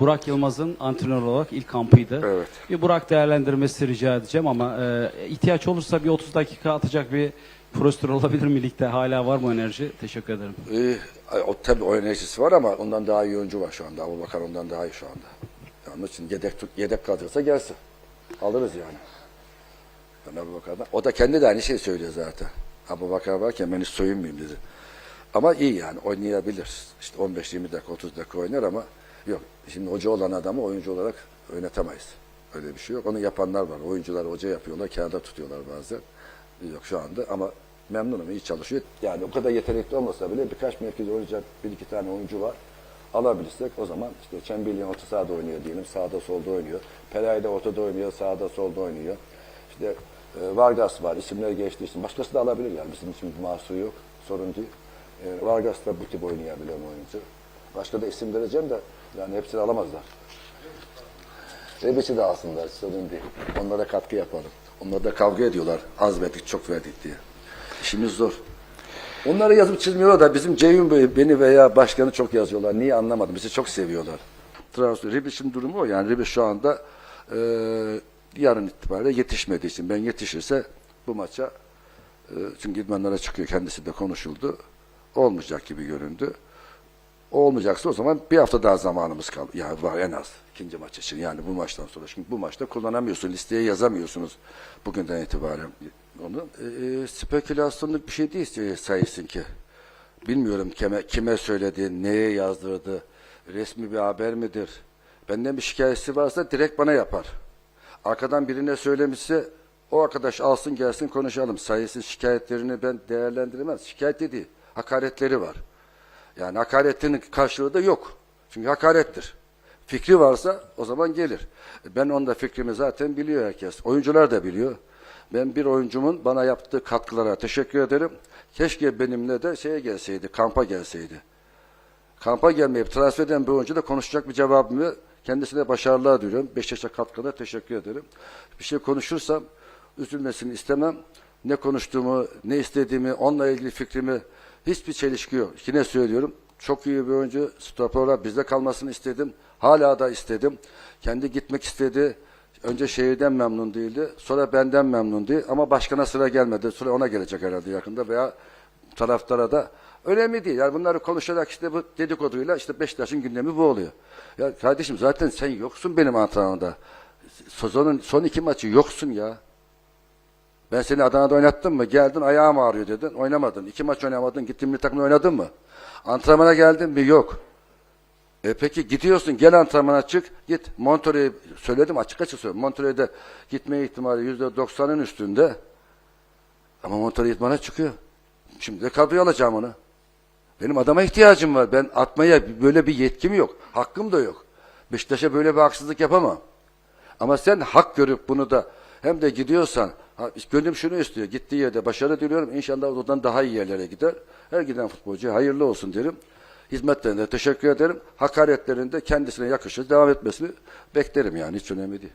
Burak Yılmaz'ın antrenör olarak ilk kampıydı. Evet. Bir Burak değerlendirmesi rica edeceğim ama e, ihtiyaç olursa bir 30 dakika atacak bir prosedür olabilir mi ligde? Hala var mı enerji? Teşekkür ederim. Ee, o tabii o enerjisi var ama ondan daha iyi oyuncu var şu anda. Abu Bakar ondan daha iyi şu anda. Yani onun için yedek, yedek kalırsa gelsin. Alırız yani. Ben Abu Bakar'dan. O da kendi de aynı şeyi söylüyor zaten. Abu Bakar varken ben hiç soyunmayayım dedi. Ama iyi yani oynayabilir. İşte 15-20 dakika 30 dakika oynar ama yok. Şimdi hoca olan adamı oyuncu olarak oynatamayız. Öyle bir şey yok. Onu yapanlar var. Oyuncular hoca yapıyorlar. Kağıda tutuyorlar bazen. Yok şu anda ama memnunum. iyi çalışıyor. Yani o kadar yetenekli olmasa bile birkaç mevkide oynayacak bir iki tane oyuncu var. Alabilirsek o zaman işte Çemberli'nin orta sahada oynuyor diyelim. Sağda solda oynuyor. Pereira ortada oynuyor. Sağda solda oynuyor. İşte e, Vargas var. isimler geçtiği için. Başkası da alabilir yani. Bizim için bir mahsuru yok. Sorun değil. E, Vargas da bu tip oynayabilen oyuncu. Başka da isim vereceğim de yani hepsini alamazlar. Rebiç'i de alsınlar. Sorun değil. Onlara katkı yapalım. Onlar da kavga ediyorlar. Az verdik, çok verdik diye. İşimiz zor. Onları yazıp çizmiyorlar da bizim Ceyhun Bey beni veya başkanı çok yazıyorlar. Niye anlamadım. Bizi çok seviyorlar. Trabzon, Rebiç'in durumu o. Yani Rebiç şu anda e, yarın itibariyle yetişmediği için ben yetişirse bu maça e, çünkü idmanlara çıkıyor kendisi de konuşuldu. Olmayacak gibi göründü. Olmayacaksa o zaman bir hafta daha zamanımız kaldı. Yani var en az ikinci maç için. Yani bu maçtan sonra. Çünkü bu maçta kullanamıyorsun. Listeye yazamıyorsunuz bugünden itibaren onu. E, spekülasyonluk bir şey değil e, sayısın ki. Bilmiyorum kime, kime söyledi, neye yazdırdı, resmi bir haber midir? Benden bir şikayesi varsa direkt bana yapar. Arkadan birine söylemişse o arkadaş alsın gelsin konuşalım. Sayısız şikayetlerini ben değerlendiremez. Şikayet değil, hakaretleri var. Yani hakaretin karşılığı da yok. Çünkü hakarettir. Fikri varsa o zaman gelir. Ben onda fikrimi zaten biliyor herkes. Oyuncular da biliyor. Ben bir oyuncumun bana yaptığı katkılara teşekkür ederim. Keşke benimle de şeye gelseydi, kampa gelseydi. Kampa gelmeyip transfer eden bir oyuncu da konuşacak bir cevabımı kendisine başarılar diliyorum. Beşiktaş'a katkıda teşekkür ederim. Bir şey konuşursam üzülmesini istemem. Ne konuştuğumu, ne istediğimi, onunla ilgili fikrimi hiçbir çelişki yok. Yine söylüyorum. Çok iyi bir oyuncu. Stoper olarak bizde kalmasını istedim. Hala da istedim. Kendi gitmek istedi. Önce şehirden memnun değildi. Sonra benden memnun değil. Ama başkana sıra gelmedi. Sonra ona gelecek herhalde yakında veya taraftara da önemli değil. Yani bunları konuşarak işte bu dedikoduyla işte Beşiktaş'ın gündemi bu oluyor. Ya kardeşim zaten sen yoksun benim antrenmanda. Sezonun son iki maçı yoksun ya. Ben seni Adana'da oynattım mı? Geldin ayağım ağrıyor dedin. Oynamadın. İki maç oynamadın. Gittin bir takımda oynadın mı? Antrenmana geldin mi? Yok. E peki gidiyorsun gel antrenmana çık git Montreux'e söyledim açık açık söylüyorum. Montreux'de gitme ihtimali yüzde doksanın üstünde. Ama Montreux idmana çıkıyor. Şimdi de kadroya alacağım onu. Benim adama ihtiyacım var. Ben atmaya böyle bir yetkim yok. Hakkım da yok. Beşiktaş'a böyle bir haksızlık yapamam. Ama sen hak görüp bunu da hem de gidiyorsan ha, gönlüm şunu istiyor. Gittiği yerde başarı diliyorum. İnşallah oradan daha iyi yerlere gider. Her giden futbolcuya hayırlı olsun derim. Hizmetlerine teşekkür ederim. Hakaretlerinde kendisine yakışır devam etmesini beklerim yani hiç önemli değil.